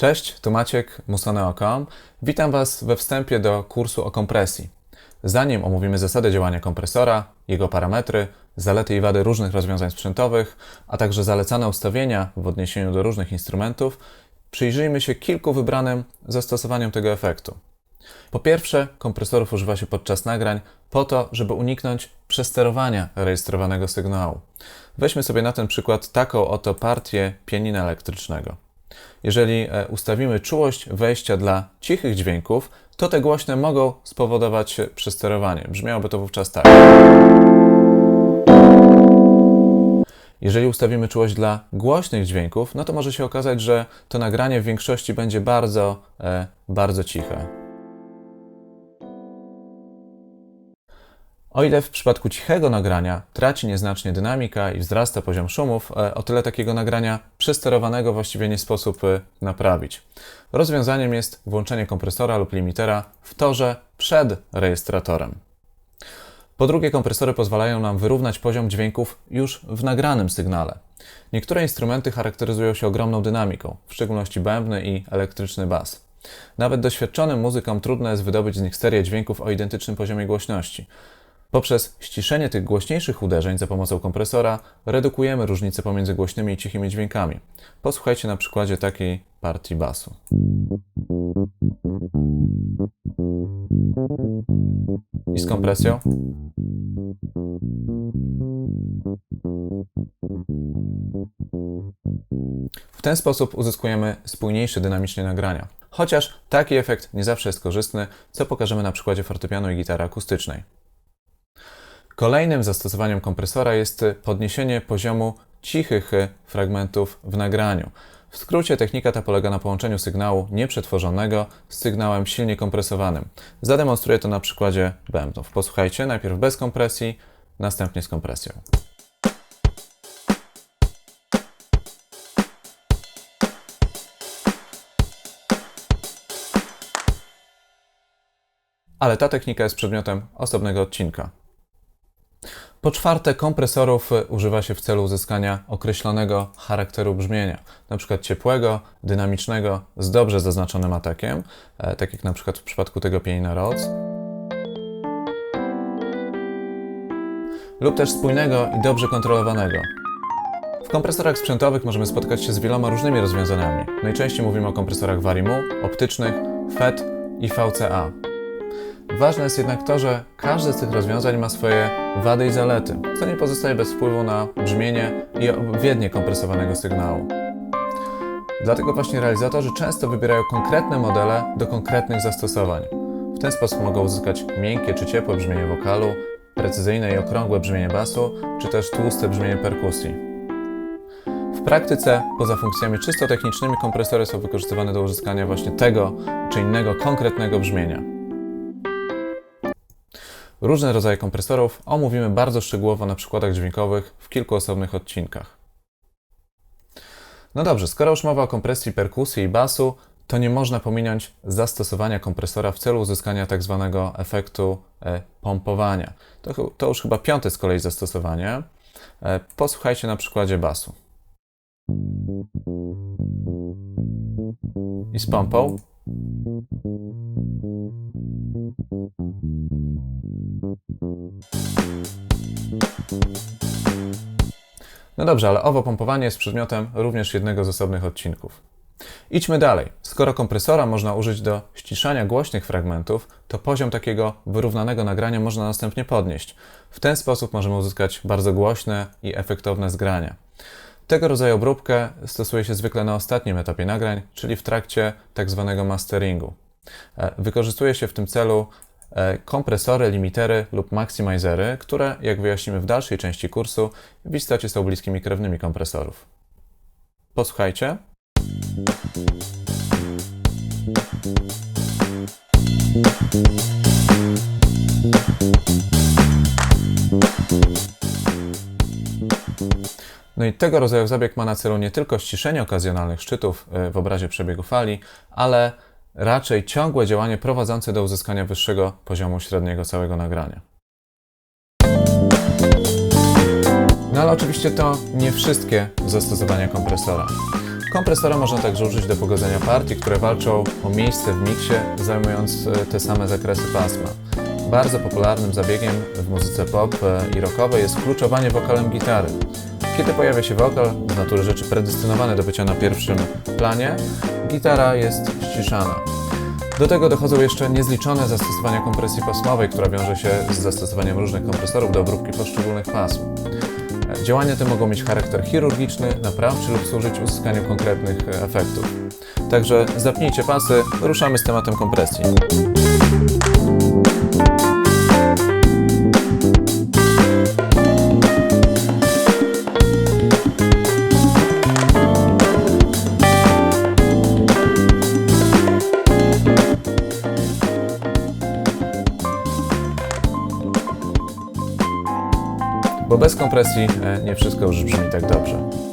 Cześć, tu Maciek, musaneo.com. Witam Was we wstępie do kursu o kompresji. Zanim omówimy zasady działania kompresora, jego parametry, zalety i wady różnych rozwiązań sprzętowych, a także zalecane ustawienia w odniesieniu do różnych instrumentów, przyjrzyjmy się kilku wybranym zastosowaniom tego efektu. Po pierwsze, kompresorów używa się podczas nagrań po to, żeby uniknąć przesterowania rejestrowanego sygnału. Weźmy sobie na ten przykład taką oto partię pianina elektrycznego. Jeżeli e, ustawimy czułość wejścia dla cichych dźwięków, to te głośne mogą spowodować przesterowanie. Brzmiałoby to wówczas tak. Jeżeli ustawimy czułość dla głośnych dźwięków, no to może się okazać, że to nagranie w większości będzie bardzo, e, bardzo ciche. O ile w przypadku cichego nagrania traci nieznacznie dynamika i wzrasta poziom szumów, e, o tyle takiego nagrania przesterowanego właściwie nie sposób e, naprawić. Rozwiązaniem jest włączenie kompresora lub limitera w torze przed rejestratorem. Po drugie, kompresory pozwalają nam wyrównać poziom dźwięków już w nagranym sygnale. Niektóre instrumenty charakteryzują się ogromną dynamiką, w szczególności bębny i elektryczny bas. Nawet doświadczonym muzykom trudno jest wydobyć z nich serię dźwięków o identycznym poziomie głośności. Poprzez ściszenie tych głośniejszych uderzeń za pomocą kompresora redukujemy różnice pomiędzy głośnymi i cichymi dźwiękami. Posłuchajcie na przykładzie takiej partii basu. I z kompresją. W ten sposób uzyskujemy spójniejsze dynamicznie nagrania. Chociaż taki efekt nie zawsze jest korzystny, co pokażemy na przykładzie fortepianu i gitary akustycznej. Kolejnym zastosowaniem kompresora jest podniesienie poziomu cichych fragmentów w nagraniu. W skrócie technika ta polega na połączeniu sygnału nieprzetworzonego z sygnałem silnie kompresowanym. Zademonstruję to na przykładzie bębnów. Posłuchajcie, najpierw bez kompresji, następnie z kompresją. Ale ta technika jest przedmiotem osobnego odcinka. Po czwarte, kompresorów używa się w celu uzyskania określonego charakteru brzmienia, np. ciepłego, dynamicznego, z dobrze zaznaczonym atakiem, e, tak jak np. w przypadku tego pianina Rhodes, lub też spójnego i dobrze kontrolowanego. W kompresorach sprzętowych możemy spotkać się z wieloma różnymi rozwiązaniami. Najczęściej mówimy o kompresorach Varimu, optycznych, FET i VCA. Ważne jest jednak to, że każde z tych rozwiązań ma swoje wady i zalety, co nie pozostaje bez wpływu na brzmienie i odpowiednie kompresowanego sygnału. Dlatego właśnie realizatorzy często wybierają konkretne modele do konkretnych zastosowań. W ten sposób mogą uzyskać miękkie czy ciepłe brzmienie wokalu, precyzyjne i okrągłe brzmienie basu, czy też tłuste brzmienie perkusji. W praktyce, poza funkcjami czysto technicznymi, kompresory są wykorzystywane do uzyskania właśnie tego czy innego konkretnego brzmienia. Różne rodzaje kompresorów omówimy bardzo szczegółowo na przykładach dźwiękowych w kilku osobnych odcinkach. No dobrze, skoro już mowa o kompresji perkusji i basu, to nie można pominąć zastosowania kompresora w celu uzyskania tak zwanego efektu e, pompowania. To, to, już chyba piąte z kolei zastosowanie. E, posłuchajcie na przykładzie basu. I z pompą. No dobrze, ale owo pompowanie jest przedmiotem również jednego z osobnych odcinków. Idźmy dalej. Skoro kompresora można użyć do ściszania głośnych fragmentów, to poziom takiego wyrównanego nagrania można następnie podnieść. W ten sposób możemy uzyskać bardzo głośne i efektowne zgrania. Tego rodzaju obróbkę stosuje się zwykle na ostatnim etapie nagrań, czyli w trakcie tak zwanego masteringu. E, wykorzystuje się w tym celu kompresory, limitery lub maksimizery, które, jak wyjaśnimy w dalszej części kursu, w istocie są bliskimi krewnymi kompresorów. Posłuchajcie. No i tego rodzaju zabieg ma na celu nie tylko ściszenie okazjonalnych szczytów e, w obrazie przebiegu fali, ale raczej ciągłe działanie prowadzące do uzyskania wyższego poziomu średniego całego nagrania. No ale oczywiście to nie wszystkie zastosowania kompresora. Kompresora można także użyć do pogodzenia partii, które walczą o miejsce w miksie, zajmując e, te same zakresy pasma. Bardzo popularnym zabiegiem w muzyce pop e, i rockowej jest kluczowanie wokalem gitary. Kiedy pojawia się wokal, z natury rzeczy predestynowany do bycia na pierwszym planie, gitara jest ściszana. Do tego dochodzą jeszcze niezliczone zastosowania kompresji pasmowej, która wiąże się z zastosowaniem różnych kompresorów do obróbki poszczególnych pasm. Działania te mogą mieć charakter chirurgiczny, naprawczy lub służyć uzyskaniu konkretnych e, efektów. Także zapnijcie pasy, ruszamy z tematem kompresji. Bez kompresji e, nie wszystko już brzmi tak dobrze.